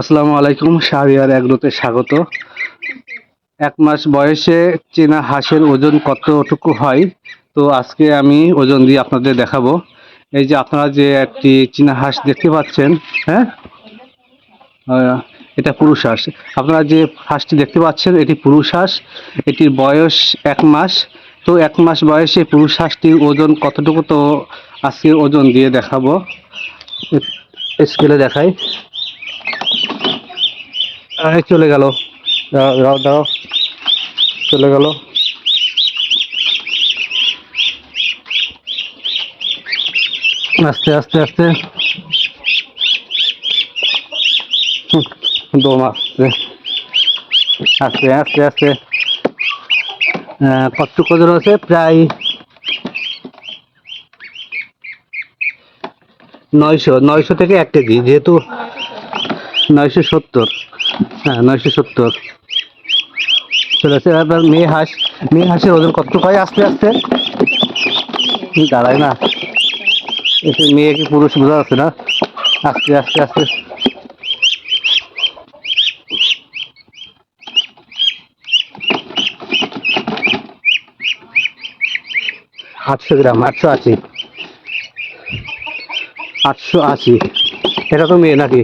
আসসালামু আলাইকুম শাহরিয়ার এগ্রোতে স্বাগত। এক মাস বয়সে চেনা হাঁসের ওজন কতটুকু হয়? তো আজকে আমি ওজন দিয়ে আপনাদের দেখাবো। এই যে আপনারা যে একটি চীনা হাঁস দেখতে পাচ্ছেন হ্যাঁ? এটা পুরুষ হাঁস। আপনারা যে হাঁসটি দেখতে পাচ্ছেন, এটি পুরুষ হাঁস। এটির বয়স এক মাস। তো এক মাস বয়সে পুরুষ হাঁসটির ওজন কতটুকু? তো আজকে ওজন দিয়ে দেখাবো। স্কেলে দেখাই। চলে গেল। দাও দাও চলে গেল। আস্তে আস্তে আস্তে। আস্তে আস্তে আস্তে। কতটুকু ওজন আছে? প্রায় নয়শো নয়শো থেকে এক কেজি, যেহেতু নয়শো সত্তর। হ্যাঁ নয়শো সত্তর। চলে মেয়ে হাঁস, মেয়ে হাঁসের ওজন কতটুকু হয় আস্তে আস্তে? দাঁড়ায় না। মেয়ে কি পুরুষ বোঝা যাচ্ছে না? আস্তে আস্তে আস্তে। আটশো গ্রাম, আটশো আশি। আটশো আশি। এটা তো মেয়ে নাকি?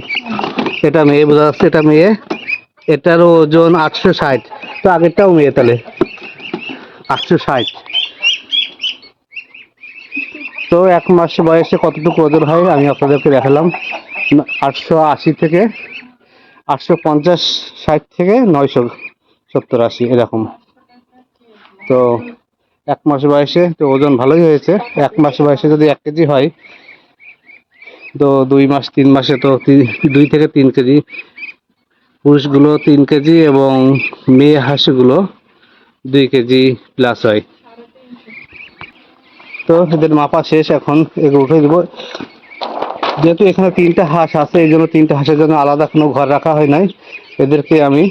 এটা মেয়ে, বোঝা যাচ্ছে এটা মেয়ে। এটার ওজন আটশো ষাট। তো আগেরটাও মেয়ে তাহলে। আটশো ষাট। তো এক মাস বয়সে কতটুকু ওজন হয় আমি আপনাদেরকে দেখালাম। আটশো আশি থেকে, আটশো পঞ্চাশ ষাট থেকে নয়শো সত্তর আশি, এরকম। তো এক মাস বয়সে তো ওজন ভালোই হয়েছে। এক মাস বয়সে যদি এক কেজি হয় তো দুই মাস, তিন মাসে তো দুই থেকে তিন কেজি। পুরুষগুলো তিন কেজি এবং মেয়ে হাঁসগুলো দুই কেজি প্লাস হয়। তো এদের মাপা শেষ এখন, এগুলো উঠে দেবো। যেহেতু এখানে তিনটা হাঁস আছে, এই জন্য তিনটা হাঁসের জন্য আলাদা কোনো ঘর রাখা হয় নাই। এদেরকে আমি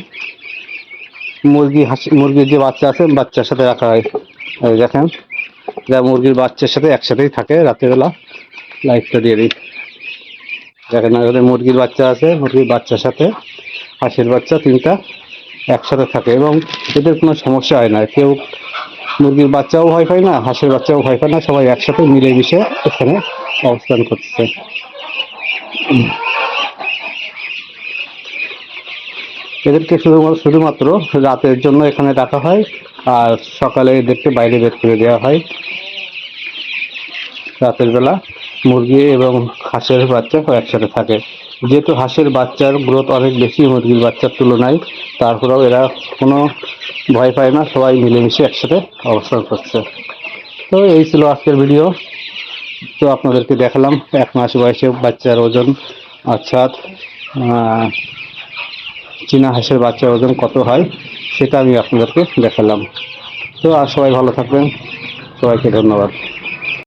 মুরগি হাঁস, মুরগির যে বাচ্চা আছে, বাচ্চার সাথে রাখা হয়। দেখেন, যা মুরগির বাচ্চার সাথে একসাথেই থাকে। রাত্রেবেলা লাইটটা দিয়ে দিই। দেখেন এখানে মুরগির বাচ্চা আছে, মুরগির বাচ্চার সাথে হাঁসের বাচ্চা তিনটা একসাথে থাকে এবং এদের কোনো সমস্যা হয় না। কেউ মুরগির বাচ্চাও ভয় পায় না, হাঁসের বাচ্চাও ভয় পায় না, সবাই একসাথে মিলেমিশে এখানে অবস্থান করছে এদেরকে শুধুমাত্র শুধুমাত্র রাতের জন্য এখানে রাখা হয় আর সকালে এদেরকে বাইরে বের করে দেওয়া হয়। রাতের বেলা মুরগি এবং হাঁসের বাচ্চা একসাথে থাকে। যেহেতু হাঁসের বাচ্চার গ্রোথ অনেক বেশি, মুরগির বাচ্চার তুলনায়, তারপরেও এরা কোনো ভয় পায় না, সবাই মিলেমিশে একসাথে অবস্থান করছে। তো এই ছিল আজকের ভিডিও। তো আপনাদেরকে দেখালাম, এক মাস বয়সে বাচ্চার ওজন, অর্থাৎ চীনা হাঁসের বাচ্চার ওজন কত হয়, সেটা আমি আপনাদেরকে দেখালাম। তো আর সবাই ভালো থাকবেন। সবাইকে ধন্যবাদ।